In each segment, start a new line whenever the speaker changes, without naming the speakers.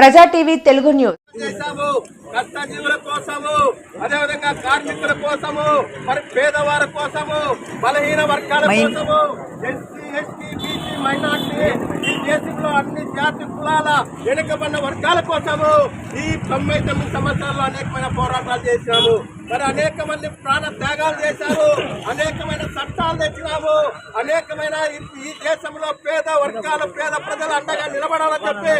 ప్రజా TV Telugu news.
చేశాము. కష్టజీవుల కోసము అదేవిధంగా కార్మికుల కోసము మరి పేదవారి కోసము బలహీన వర్గాల కోసము ఎస్సీ ఎస్టీ బీసీ మైనార్టీ ఈ దేశంలో అన్ని జాతి కులాల వెనుకబడిన వర్గాల కోసము ఈ తొంభై తొమ్మిది సంవత్సరాల్లో అనేకమైన పోరాటాలు చేసినాము మరి అనేక మంది ప్రాణ త్యాగాలు చేశారు. అనేకమైన చట్టాలు తెచ్చినాము. అనేకమైన ఈ- దేశంలో పేద వర్గాల పేద ప్రజలు అండగా నిలబడాలని చెప్పి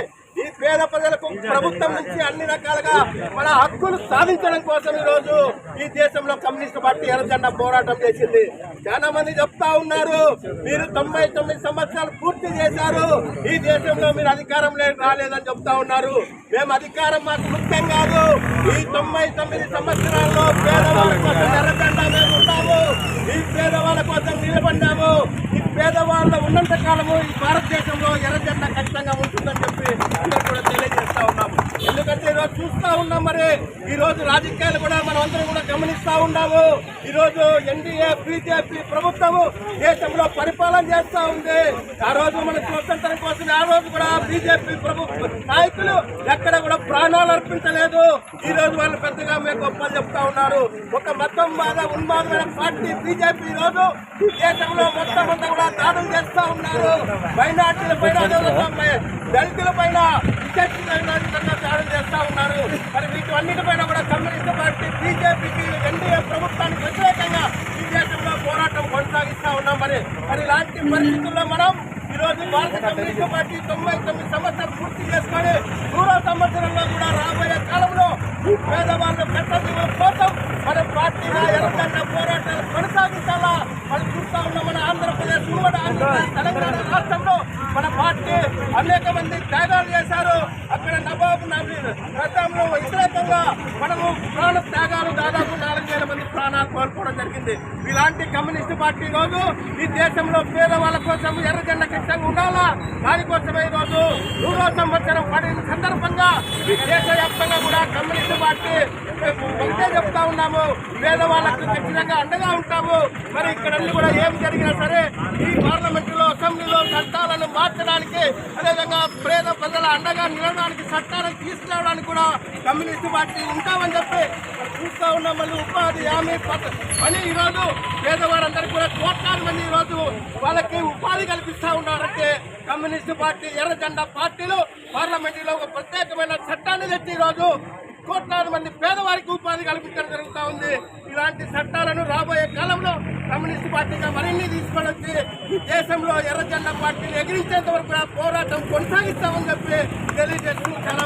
పేద ప్రజలకు ప్రభుత్వం నుంచి అన్ని రకాలుగా మన హక్కులు సాధించడం కోసం ఈ రోజు ఈ దేశంలో కమ్యూనిస్ట్ పార్టీ ఎర్రజెండా పోరాటం చేసింది. చాలా మంది చెప్తా ఉన్నారు మీరు తొంభై తొమ్మిది సంవత్సరాలు పూర్తి చేశారు ఈ దేశంలో మీరు అధికారం రాలేదని చెప్తా ఉన్నారు. మేము అధికారం మాకు ముఖ్యం కాదు. ఈ తొంభై తొమ్మిది సంవత్సరాల్లో పేదవాళ్ళ కోసం ఎర్రజెండా మేము ఉన్నాము. ఈ పేదవాళ్ళ కోసం నిలబడ్డాము. ఈ పేదవాళ్ళ ఉన్నంత కాలము ఈ భారతదేశంలో ఎర్రజెండా ఖచ్చితంగా ఉంటుందని చెప్పి అందరూ కూడా తెలియజేస్తా ఉన్నాము ఎందుకంటే ఈరోజు చూస్తూ ఉన్నాం మరి. ఈరోజు రాజకీయాలు కూడా మనం అందరం కూడా గమనిస్తూ ఉన్నాము. ఈరోజు ఎన్డీఏ బీజేపీ ప్రభుత్వము దేశంలో పరిపాలన చేస్తూ ఉంది. ఆ రోజు మన స్వతంత్రం కోసం ఆ రోజు కూడా బీజేపీ ప్రభుత్వ నాయకులు ఎక్కడ కూడా ప్రాణాలు అర్పించలేదు. ఈ రోజు వాళ్ళు పెద్దగా మేము గొప్పలు చెప్తా ఉన్నారు. ఒక మతం బాధ ఉన్మాదమైన పార్టీ బీజేపీ ఈ రోజు దేశంలో మొత్తం అంతా కూడా దాడులు చేస్తూ ఉన్నారు. మైనార్టీల పైన దళితుల పైన విద్యార్థుల మరి వీటి కూడా కమ్యూనిస్ట్ పార్టీ బీజేపీకి ఎన్డీఏ ప్రభుత్వానికి వ్యతిరేకంగా ఈ దేశంలో పోరాటం కొనసాగిస్తా ఉన్నాం మరి. మరి ఇలాంటి పరిస్థితుల్లో మనం ఈ రోజు భారత కమ్యూనిస్ట్ పార్టీ తొంభై తొమ్మిది సంవత్సరాలు పూర్తి చేసుకొని నూరో సంవత్సరంలో కూడా రాబోయే కాలంలో ఈ పేదవాళ్ళ కట్టజీవుల కోసం మన పార్టీగా ఎర్రగడ్డ పోరాటాలు కొనసాగించాలా? మనం చూస్తా ఉన్న మన ఆంధ్రప్రదేశ్ ఉమ్మడి ఆంధ్రప్రదేశ్ తెలంగాణ రాష్ట్రంలో మన పార్టీ అనేక మంది త్యాగాలు చేశారు. అక్కడ నవాబు నవీన్ గతంలో వ్యతిరేకంగా మనము ప్రాణ త్యాగాలు దాదాపు నాలుగు వేల మంది ప్రాణాలు కోల్పోవడం జరిగింది. ఇలాంటి కమ్యూనిస్ట్ పార్టీ రోజు ఈ దేశంలో పేదవాళ్ళ కోసం ఎర్రజెండ ఖచ్చితంగా ఉండాలా? దానికోసమే ఈ రోజు నూరో సంవత్సరం పడిన సందర్భంగా ఈ దేశవ్యాప్తంగా కూడా కమ్యూనిస్ట్ పార్టీ ఒకటే చెప్తా ఉన్నాము. పేదవాళ్ళకు ఖచ్చితంగా అండగా ఉంటాము. మరి ఇక్కడ అన్ని కూడా ఏం జరిగినా సరే ఈ పార్లమెంటులో అసెంబ్లీలో చట్టాలను మార్చడానికి అదేవిధంగా పేద ప్రజల అండగా నిలవడానికి చట్టాలను తీసుకురావడానికి కూడా కమ్యూనిస్ట్ పార్టీ ఉంటామని చెప్పి చూస్తూ ఉన్నాం. మళ్ళీ ఉపాధి హామీ పని ఈరోజు పేదవారందరికీ కూడా కోట్లాది మంది ఈరోజు వాళ్ళకి ఉపాధి కల్పిస్తా ఉన్నారంటే కమ్యూనిస్ట్ పార్టీ ఎర్రజెండా పార్టీలు పార్లమెంటులో ఒక ప్రత్యేకమైన చట్టాన్ని తెచ్చి ఈరోజు కోట్లాది మంది పేదవారికి ఉపాధి కల్పించడం జరుగుతూ ఉంది. ఇలాంటి చట్టాలను రాబోయే కాలంలో కమ్యూనిస్ట్ పార్టీగా మరిన్ని తీసుకొని దేశంలో ఎర్రజెండా పార్టీని ఎగిరించేంత వరకు పోరాటం కొనసాగిస్తామని చెప్పి తెలియజేస్తున్నారు